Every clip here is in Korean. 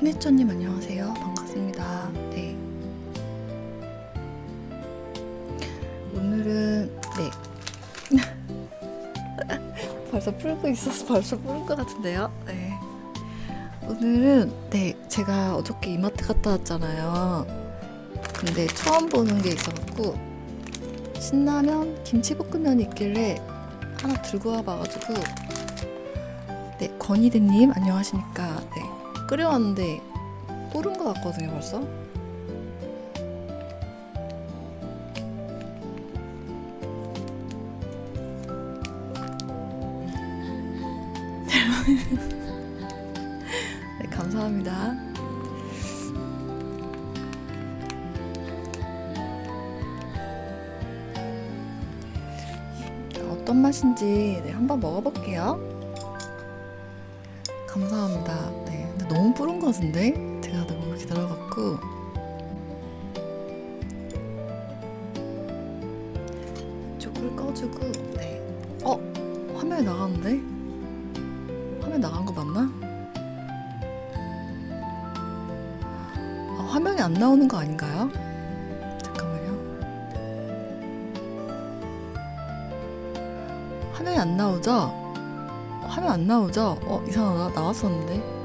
쿤해쩌님 안녕하세요. 반갑습니다. 네. 오늘은 네. 벌써 풀고 있어서 벌써 풀은 것 같은데요. 네. 오늘은 네 제가 어저께 이마트 갔다 왔잖아요. 근데 처음 보는 게 있어갖고 신라면 김치볶음면이 있길래 하나 들고 와봐가지고 네 권희대님 안녕하십니까. 네 끓여왔는데 뿌른 것 같거든요 벌써. 네, 감사합니다. 어떤 맛인지 네, 한번 먹어볼게요. 감사합니다. 너무 뿌른 것 같은데 제가 너무 기다려갖고 이쪽을 꺼주고 네. 어 화면이 나가는데 화면 나간 거 맞나? 아, 화면이 안 나오는 거 아닌가요? 잠깐만요. 화면이 안 나오죠? 화면 안 나오죠? 어, 이상하다. 나왔었는데.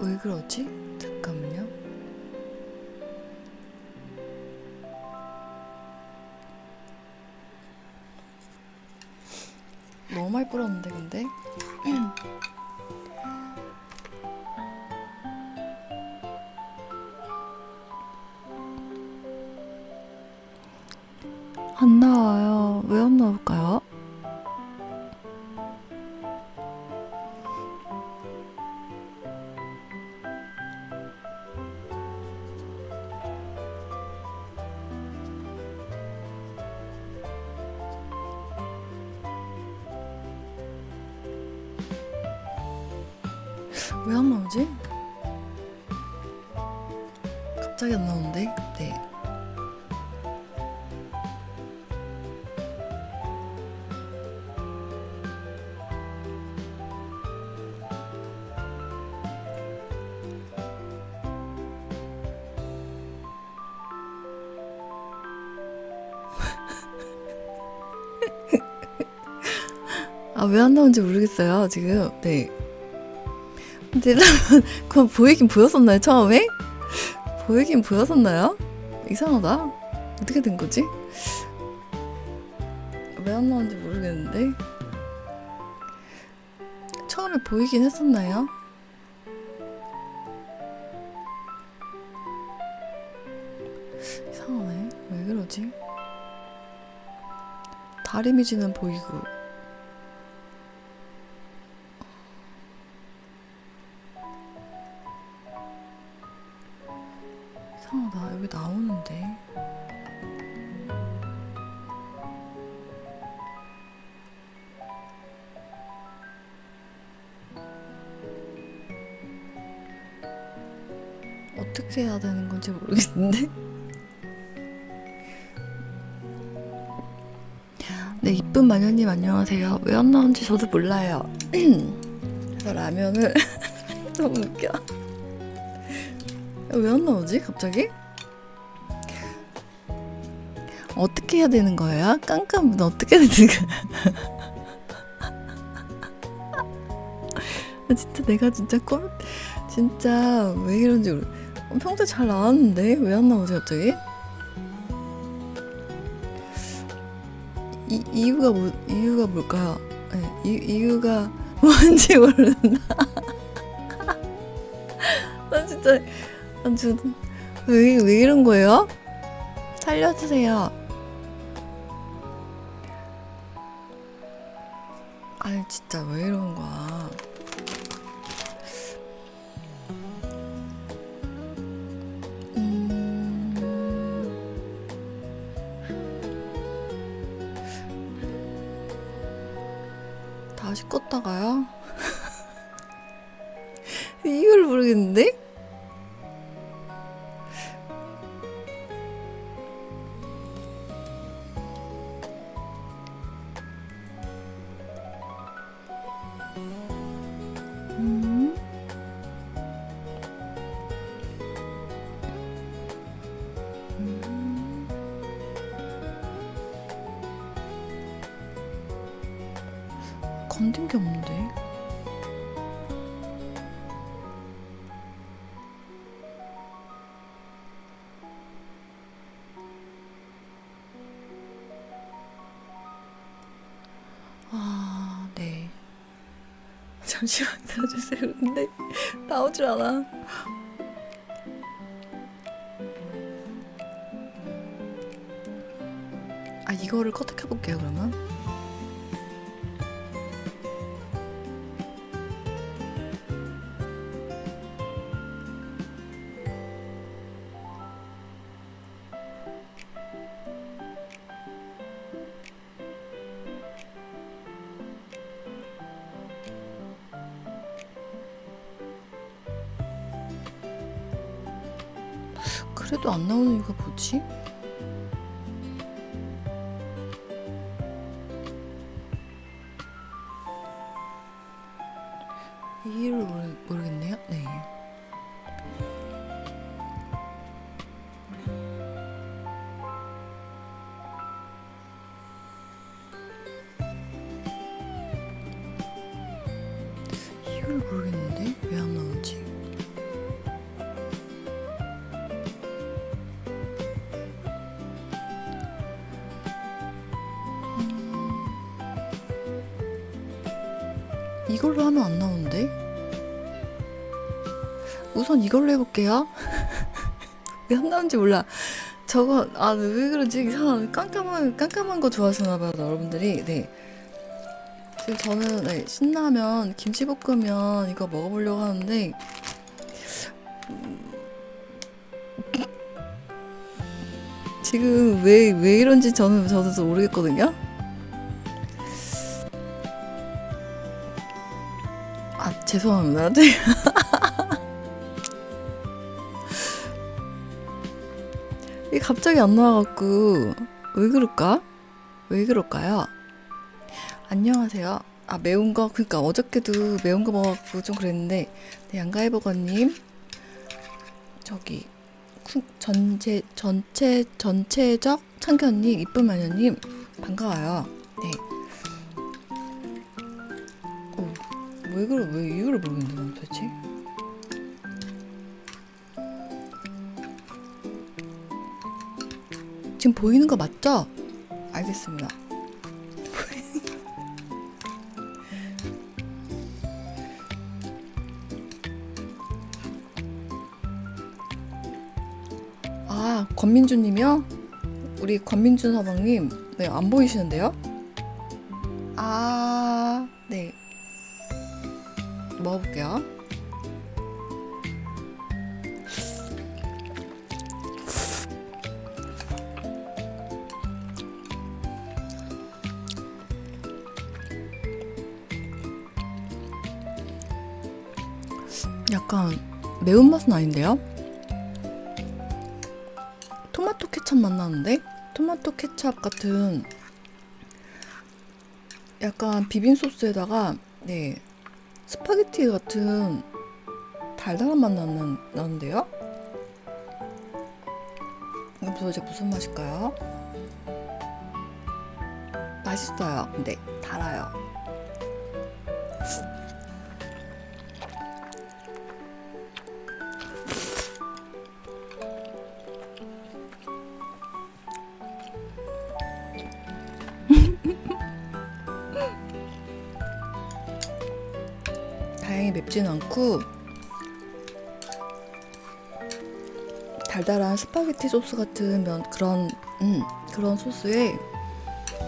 왜 그러지? 잠깐만요. 너무 많이 뿌렸는데, 근데? 왜 안 나오지? 갑자기 안 나오는데? 네. 아, 왜 안 나오는지 모르겠어요, 지금. 네. 근데 여러분, 그건 보이긴 보였었나요, 처음에? 보이긴 보였었나요? 이상하다. 어떻게 된 거지? 왜 안 나오는지 모르겠는데. 처음에 보이긴 했었나요? 이상하네. 왜 그러지? 달 이미지는 보이고. 여기 나오는데. 어떻게 해야 되는 건지 모르겠는데. 네, 이쁜 마녀님 안녕하세요. 왜 안 나온지 저도 몰라요. 그래서 라면을 너무 웃겨. 왜 안 나오지? 갑자기? 해야 되는 거예요? 깜깜은 어떻게 되는 거야? 아, 진짜 내가 진짜 꿈 진짜 왜 이런지 모르. 어, 평소에 잘 나왔는데 왜 안 나오지 갑자기? 이 이유가 뭐 이유가 뭘까요? 네, 이 이유가 뭔지 모른다. 나 진짜 아, 저, 왜, 왜 이런 거예요? 살려주세요. 진짜 왜 이러는 거야. 음... 다시 껐다가요? 이유를 모르겠는데? 잠시만 기다려주세요. 근데 나오질 않아. 아, 이거를 커트해볼게요, 그러면. 그래도 안 나오는 이유가 뭐지? 이유를 모르, 모르겠네요. 네. 이유를 모르겠는데 왜 안 나오지? 이걸로 하면 안 나오는데? 우선 이걸로 해볼게요. 왜 안 나오는지 몰라. 저거 아 왜 그런지 이상한 깜깜한 깜깜한 거 좋아하시나 봐요 여러분들이. 네. 지금 저는 네, 신라면 김치볶음면 이거 먹어보려고 하는데 음, 지금 왜 왜 이런지 저는 저도 모르겠거든요. 죄송합니다. 네. 이게 갑자기 안 나와갖고 왜 그럴까? 왜 그럴까요? 안녕하세요. 아 매운 거 그러니까 어저께도 매운 거 먹어갖고 좀 그랬는데 네, 양가해버거님 저기 쿵- 전체 전체 전체적 참견님 이쁜 마녀님 반가워요. 네. 왜 그래 왜 이유를 모르겠는데 난 도대체 지금 보이는 거 맞죠? 알겠습니다 아 권민주님이요? 우리 권민준 서방님 네 안 보이시는데요? 약간 매운맛은 아닌데요? 토마토 케첩 맛 나는데? 토마토 케첩 같은 약간 비빔 소스에다가 네 스파게티 같은 달달한 맛 나는, 나는데요? 이거 도대체 무슨 맛일까요? 맛있어요. 근데 달아요. 맵지는 않고 달달한 스파게티 소스 같은 면 그런 음, 그런 소스에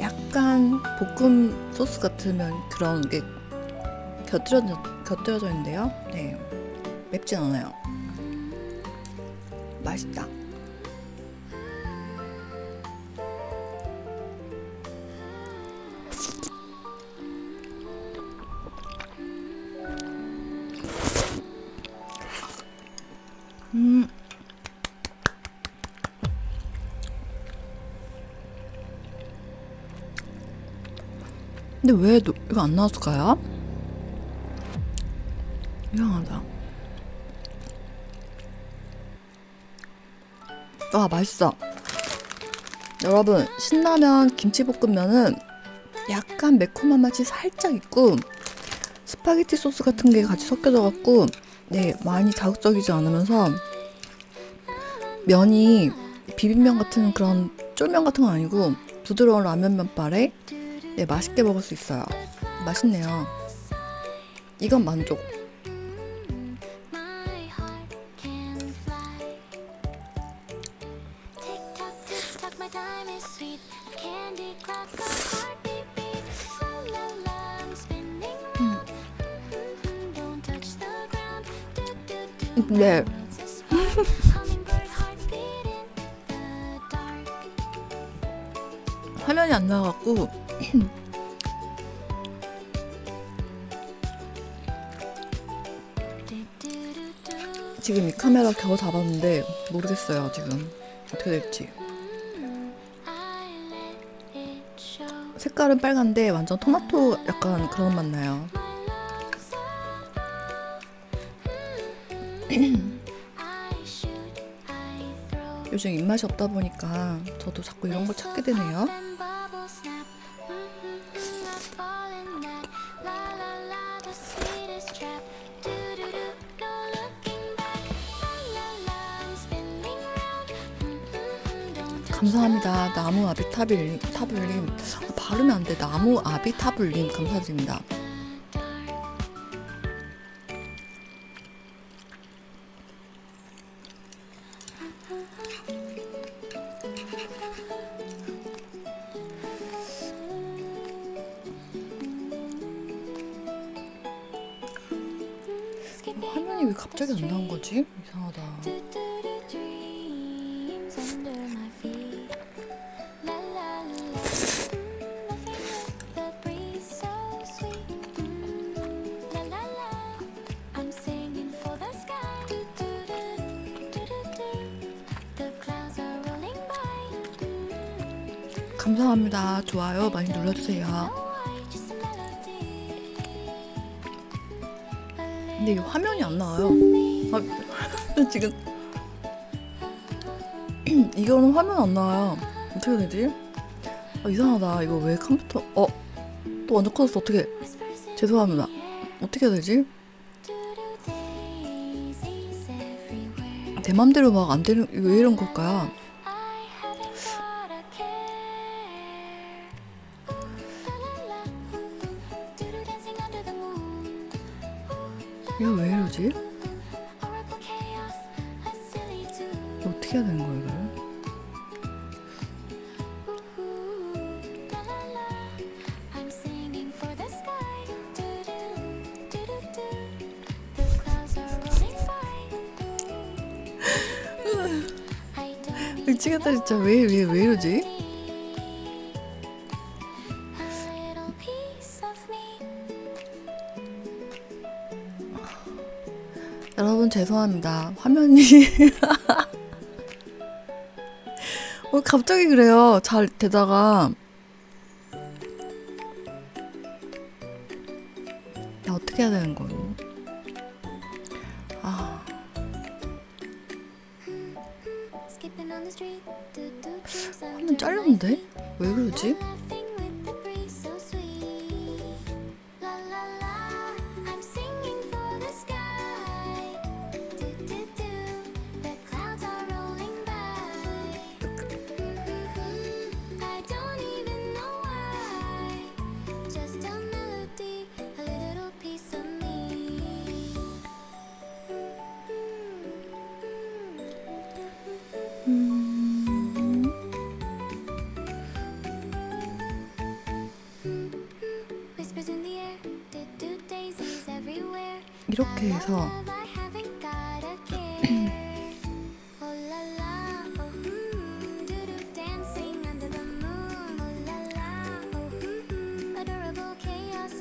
약간 볶음 소스 같은 면 그런 게 곁들여져 곁들여져 있는데요. 네, 맵진 않아요. 맛있다. 근데 왜 노- 이거 안 나왔을까요? 이상하다. 와 맛있어. 여러분 신라면 김치볶음면은 약간 매콤한 맛이 살짝 있고 스파게티 소스 같은 게 같이 섞여져 갖고 네 많이 자극적이지 않으면서 면이 비빔면 같은 그런 쫄면 같은 건 아니고 부드러운 라면 면발에 네 맛있게 먹을 수 있어요 맛있네요 이건 만족 tock, tick tock, my 지금 이 카메라 겨우 잡았는데 모르겠어요 지금 어떻게 될지. 색깔은 빨간데 완전 토마토 약간 그런 맛 나요. 요즘 입맛이 없다 보니까 저도 자꾸 이런 걸 찾게 되네요 감사합니다. 나무 아비타빌 타블님 아, 발음이 안 돼. 나무 아비타블님 감사드립니다. 화면이 왜 갑자기 안 나온 거지? 이상하다 감사합니다 좋아요 많이 눌러주세요 근데 이 화면이 안 나와요 아, 지금 이거는 화면 안 나와요 어떻게 되지? 아, 이상하다 이거 왜 컴퓨터 어? 또 완전 커졌어 어떻게 죄송합니다 어떻게 해야 되지? 내 맘대로 막 안 되는 왜 이런 걸까요? 이거 어떻게 해야 되는 거야 이걸? 미치겠다 진짜 왜 왜 왜 이러지? 죄송합니다 화면이 어 갑자기 그래요 잘 되다가 나 어떻게 해야 되는 거예요? 아 화면 잘렸는데? 왜 그러지?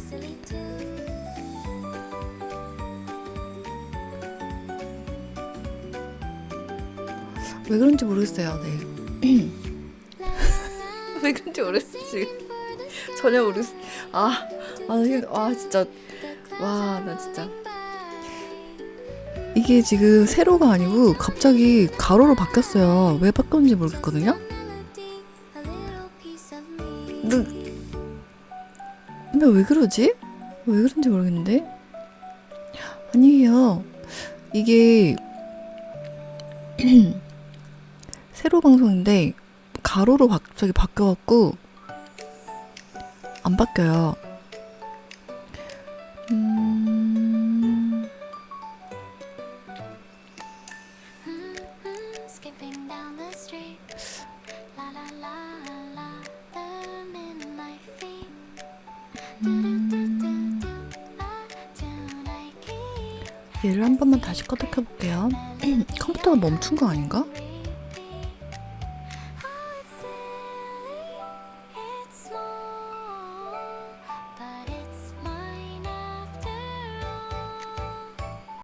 Silly too. 왜 그런지 모르겠어요 네. 왜 그런지 sky. 전혀 모르겠어 아, 아, 아 진짜 와, 나 진짜. 이게 지금 세로가 아니고 갑자기 가로로 바뀌었어요 왜 바뀌었는지 모르겠거든요 me. 근데 왜 그러지? 왜 그런지 모르겠는데? 아니에요. 이게 새로 방송인데 가로로 갑자기 바뀌어갖고 안 바뀌어요. 얘를 한 번만 다시 꺼덕해 볼게요. 컴퓨터가 멈춘 거 아닌가?